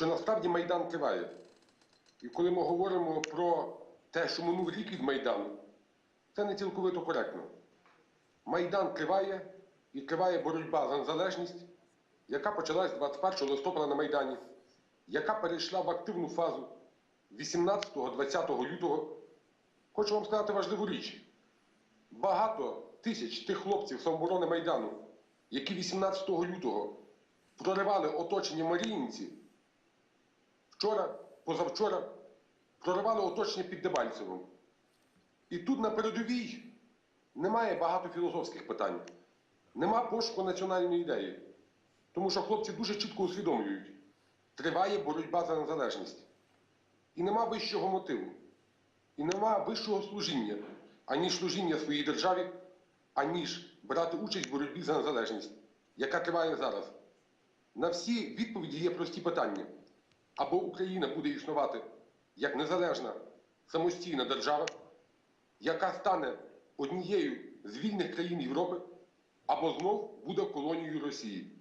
що насправді Майдан триває. І коли ми говоримо про те, що минув рік від Майдану, це не цілковито коректно. Майдан триває і триває боротьба за незалежність, яка почалась 21 листопада на Майдані, яка перейшла в активну фазу 18-20 лютого. Хочу вам сказати важливу річ. Багато тисяч тих хлопців самооборони Майдану, які 18 лютого проривали оточення Маріїнці, вчора, позавчора проривали оточення під Дебальцевим. І тут на передовій немає багато філософських питань, нема пошуку національної ідеї. Тому що хлопці дуже чітко усвідомлюють, триває боротьба за незалежність. І нема вищого мотиву, і нема вищого служіння, аніж служіння своїй державі, аніж брати участь в боротьбі за незалежність, яка триває зараз. На всі відповіді є прості питання. Або Україна буде існувати як незалежна самостійна держава, яка стане однією з вільних країн Європи, або знов буде колонією Росії.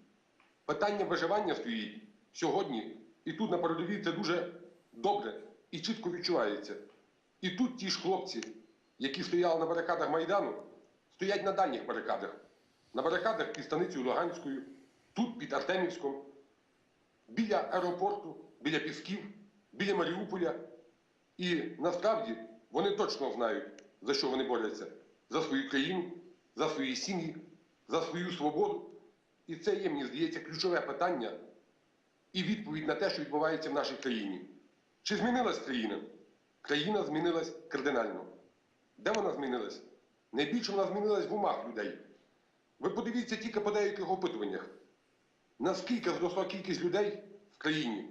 Питання виживання стоїть сьогодні, і тут на передовій це дуже добре і чітко відчувається. І тут ті ж хлопці, які стояли на барикадах Майдану, стоять на дальніх барикадах. На барикадах під станицею Луганською, тут під Артемівськом, біля аеропорту, біля Пісків, біля Маріуполя. І насправді вони точно знають, за що вони борються: за свою країну, за свої сім'ї, за свою свободу. І це є, мені здається, ключове питання і відповідь на те, що відбувається в нашій країні. Чи змінилась країна? Країна змінилась кардинально. Де вона змінилась? Найбільше вона змінилась в умах людей. Ви подивіться тільки по деяких опитуваннях, наскільки зросла кількість людей в країні,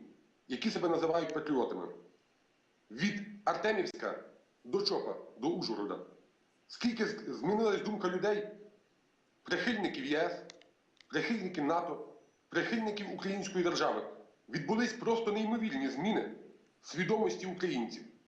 які себе називають патріотами. Від Артемівська до Чопа, до Ужгорода. Скільки змінилась думка людей, прихильників ЄС, прихильників НАТО, прихильників української держави. Відбулись просто неймовірні зміни свідомості українців.